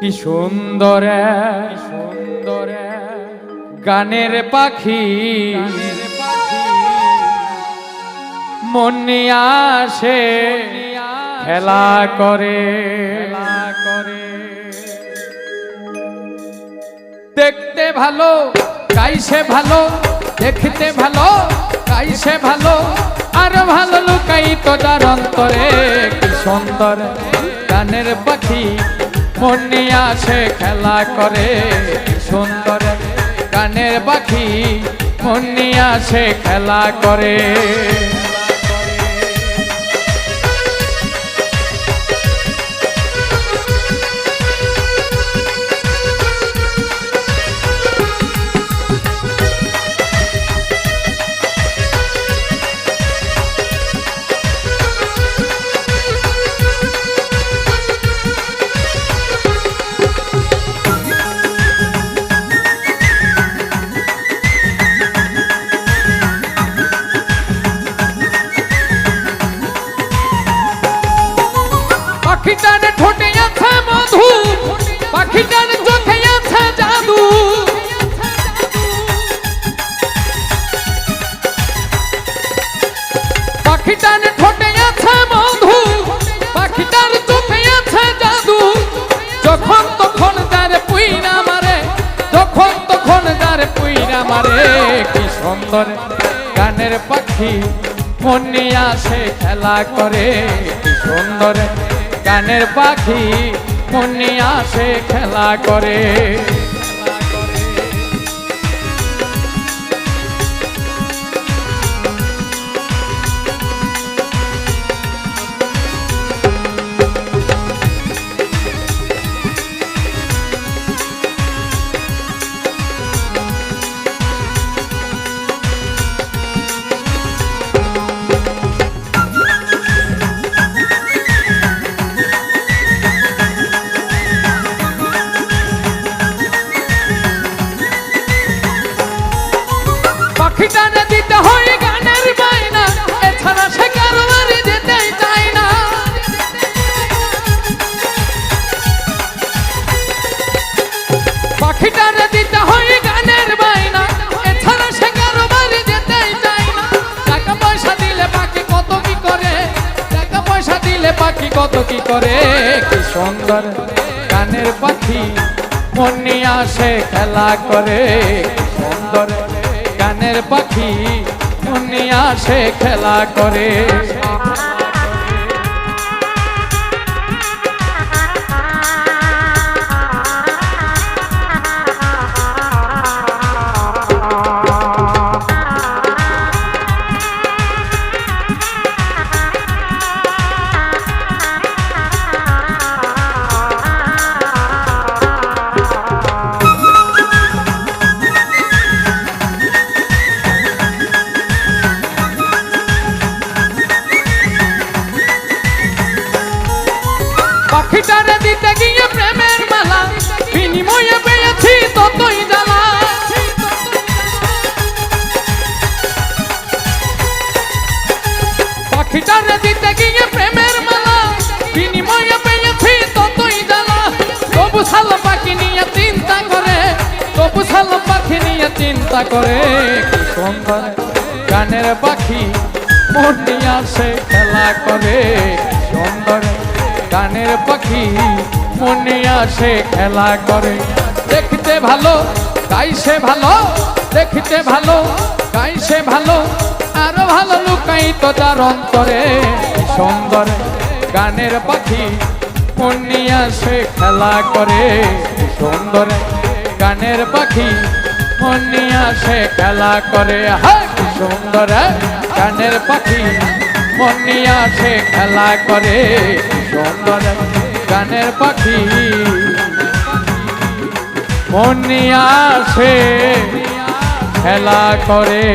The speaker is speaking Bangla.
কি সুন্দর সুন্দর গানের পাখি। মন আসে, খেলা করে। করে দেখতে ভালো, গাইছে ভালো, দেখতে ভালো, গাইছে ভালো, আর ভালো লুকাই তো যার অন্তরে। কি সুন্দর গানের পাখি। মন নিয়ে আসে খেলা করে সুন্দর গানের পাখি। মন নিয়ে আসে খেলা করে। পাখিটার ঠোঁটে আছে মধু, পাখিটার চোখে আছে জাদু। পাখিটার ঠোঁটে আছে মধু, পাখিটার চোখে আছে জাদু। যখন তখন যার পুইরা মারে, যখন তখন যার পুইরা মারে, কি সুন্দর গানের পাখি মন আসে খেলা করে, কি সুন্দর গানের পাখি মনে আসে খেলা করে। পাখিটারে দিতে হয় গানের বাইনা এছাড়া সে কারোবারে যেতেই চায় না। পাখিটারে দিতে হয় গানের বাইনা এছাড়া সে কারোবারে যেতেই চায় না। টাকা পয়সা দিলে কত কি করে? টাকা পয়সা কত কি করে? কি সুন্দর গানের পাখি মন আসে খেলা করে। সুন্দর গানের পাখি দুনিয়া সে খেলা করে। পাখিটারে দিতে গিয়ে প্রেমের মালা। বিনিময়ে পেয়েছি ততই জ্বালা। তবু সালো পাখি নিয়ে চিন্তা করে, তবু সালো পাখি চিন্তা করে। কি সুন্দর গানের পাখি, মন নিয়ে খেলা করে। সুন্দর গানের পাখি, মনে আসে খেলা করে। দেখতে ভালো গাইছে ভালো। দেখতে ভালো গাইছে ভালো। আরও ভালো লুকাই তার অন্তরে সুন্দর গানের পাখি মনে সে খেলা করে। সুন্দর গানের পাখি মনে সে খেলা করে। সুন্দর গানের পাখি মনে আসে খেলা করে। সুন্দর গানের পাখি মনে আসে খেলা করে।